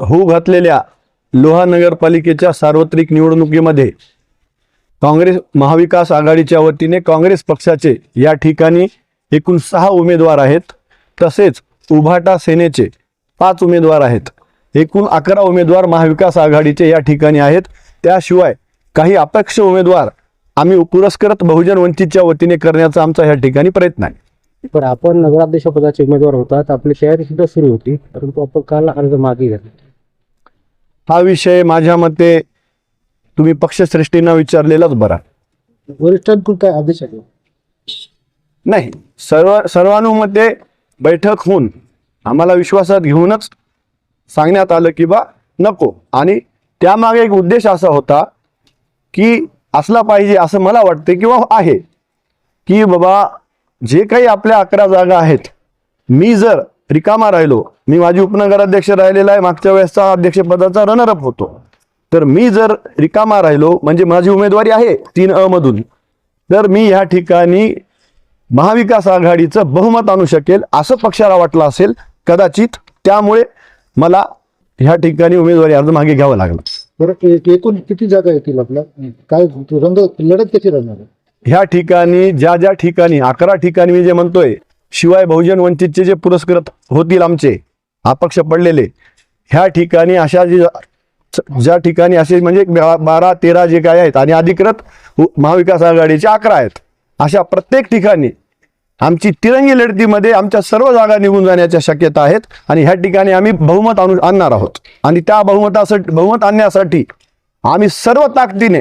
होऊ घातलेल्या लोहा नगरपालिकेच्या सार्वत्रिक निवडणुकीमध्ये काँग्रेस महाविकास आघाडीच्या वतीने काँग्रेस पक्षाचे या ठिकाणी एकूण सहा उमेदवार आहेत. तसेच उभाटा सेनेचे पाच उमेदवार आहेत. एकूण अकरा उमेदवार महाविकास आघाडीचे या ठिकाणी आहेत. त्याशिवाय काही अपेक्ष उमेदवार आम्ही पुरस्कृत बहुजन वंचितच्या वतीने करण्याचा आमचा या ठिकाणी प्रयत्न आहे. पण आपण नगराध्यक्ष पदाचे उमेदवार होतात. आपली तयारी सुद्धा सुरू होती. परंतु आपण काल अर्ज मागे घेतला. हा विषय माझ्या मते तुम्ही पक्षश्रेष्ठींना विचारलेलाच बरा. वरिष्ठांकडून काय आदेश आहे नाही. सर्व सर्वानुमते बैठक होऊन आम्हाला विश्वासात घेऊनच सांगण्यात आलं की बा नको. आणि त्यामागे एक उद्देश असा होता की असला पाहिजे असं मला वाटते किंवा आहे की बाबा जे काही आपल्या अकरा जागा आहेत मी जर रिकामा राहिलो मी माझी उपनगराध्यक्ष राहिलेला आहे मागच्या वेळेसचा अध्यक्षपदाचा रनरअप होतो. तर मी जर रिकामा राहिलो म्हणजे माझी उमेदवारी आहे तीन अ मधून तर मी ह्या ठिकाणी महाविकास आघाडीचं बहुमत आणू शकेल असं पक्षाला वाटलं असेल कदाचित त्यामुळे मला ह्या ठिकाणी उमेदवारी अर्ज मागे घ्यावा लागला. बरं एकूण किती जागा येतील आपल्या? काय रंग लढत कशी राहणार? ह्या ठिकाणी ज्या ज्या ठिकाणी अकरा ठिकाणी मी जे म्हणतोय शिवाय बहुजन वंचितचे जे पुरस्कृत होतील आमचे अपक्ष पडलेले ह्या ठिकाणी अशा जे ज्या ठिकाणी असे म्हणजे बारा तेरा जे काय आहेत आणि अधिकृत महाविकास आघाडीचे अकरा आहेत अशा प्रत्येक ठिकाणी आमची तिरंगी लढतीमध्ये आमच्या सर्व जागा निघून जाण्याच्या शक्यता आहेत आणि ह्या ठिकाणी आम्ही बहुमत आणू आणणार आहोत. आणि त्या बहुमतासाठी बहुमत आणण्यासाठी आम्ही सर्व ताकदीने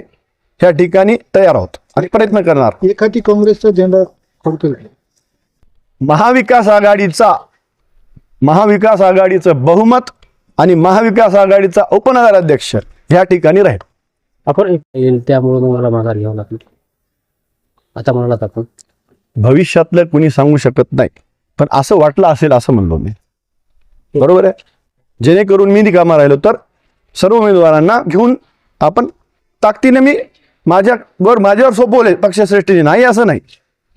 ह्या ठिकाणी तयार आहोत. आणि प्रयत्न करणार. एखादी काँग्रेसचा झेंडा फडकेल महाविकास आघाडीचा महाविकास आघाडीचं बहुमत आणि महाविकास आघाडीचा उपनगराध्यक्ष ह्या ठिकाणी राहील. आपण येईल त्यामुळे मला माघार घ्यावं लागेल. आता म्हणालात आपण. भविष्यातलं कुणी सांगू शकत नाही पण असं वाटलं असेल असं म्हणलो मी. बरोबर आहे? जेणेकरून मी निकामा राहिलो तर सर्व उमेदवारांना घेऊन आपण ताकदीने मी माझ्यावर माझ्यावर सोपवले पक्षश्रेष्ठीने. नाही असं नाही.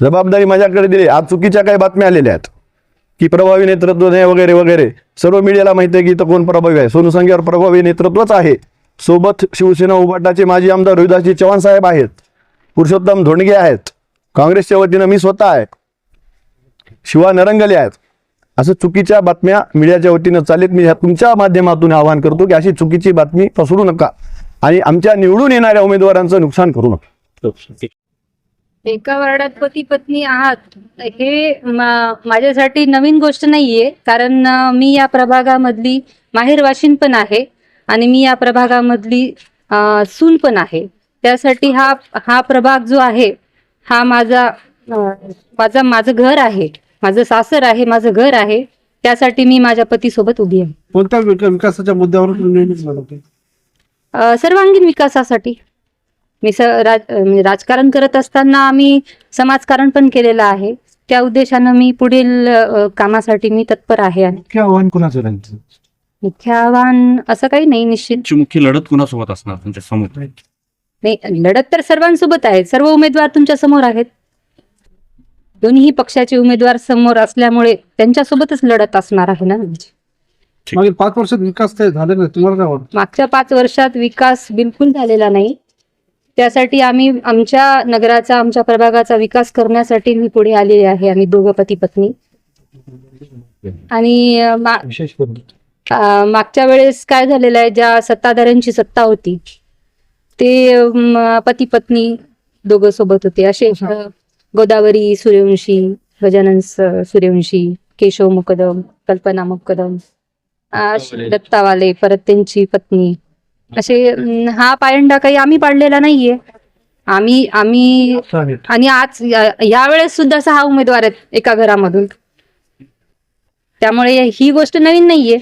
जबाबदारी माझ्याकडे दिली. आज चुकीच्या काही बातम्या आलेल्या आहेत. की प्रभावी नेतृत्व नाही वगैरे वगैरे. सर्व मीडियाला माहिती आहे की इथं कोण प्रभावी आहे. सोनू संघ्यावर प्रभावी नेतृत्वच आहे. सोबत शिवसेना उभाटाचे माजी आमदार रोहिदासजी चव्हाण साहेब आहेत. पुरुषोत्तम धोंडगे आहेत. काँग्रेसच्या वतीनं मी स्वतः आहे. शिवा नरंगले आहेत. असं चुकीच्या बातम्या मीडियाच्या वतीनं चालेल मी ह्या तुमच्या माध्यमातून आवाहन करतो की अशी चुकीची बातमी पसरू नका. आणि आमच्या निवडून येणाऱ्या उमेदवारांचं नुकसान करू नका. एका वार्डात पती पत्नी आहात हे मा- माझ्यासाठी नवीन गोष्ट नाहीये कारण मी या प्रभागामधली माहेर वाशिन पण आहे आणि मी या प्रभागामधली सून पण आहे. त्यासाठी हा हा प्रभाग जो आहे हा माझा माझा माझं घर आहे माझं सासर आहे माझं घर आहे त्यासाठी मी माझ्या पतीसोबत उभी आहे. कोणत्या विक- विकासाच्या मुद्द्यावर सर्वांगीण विकासासाठी. मी स राज म्हणजे राजकारण करत असताना आम्ही समाजकारण पण केलेलं आहे. त्या उद्देशानं मी पुढील कामासाठी मी तत्पर आहे आणि मुख्य आव्हान कोणाचं राहील? मुख्य आव्हान असं काही नाही निश्चित. मुख्य लढत कुणासोबत असणार तुमच्यासमोर? नाही लढत तर सर्वांसोबत आहे. सर्व उमेदवार तुमच्यासमोर आहेत. दोन्ही पक्षाचे उमेदवार समोर असल्यामुळे त्यांच्यासोबतच लढत असणार आहे ना? मागील पाच वर्षात विकास काही झाले नाही तुम्हाला काय वाटतं? मागच्या पाच वर्षात विकास बिलकुल झालेला नाही. त्यासाठी आम्ही आमच्या नगराचा आमच्या प्रभागाचा विकास करण्यासाठी मी पुढे आलेले आहे आम्ही दोघं पती पत्नी. आणि अं, मा- विशेष करून. अं, मागच्या वेळेस काय झालेलं आहे ज्या सत्ताधाऱ्यांची सत्ता होती ते पती पत्नी दोघं सोबत होते. असे अं, गोदावरी सूर्यवंशी गजानन स- सूर्यवंशी केशव मुकदम कल्पना मुकदम दत्तावाले. परत त्यांची पत्नी. असे हा पायंडा काही आम्ही पाडलेला नाहीये. आम्ही आम्ही आणि आज या- यावेळेस सुद्धा सहा उमेदवार आहेत एका घरामधून. त्यामुळे ही गोष्ट नवीन नाहीये.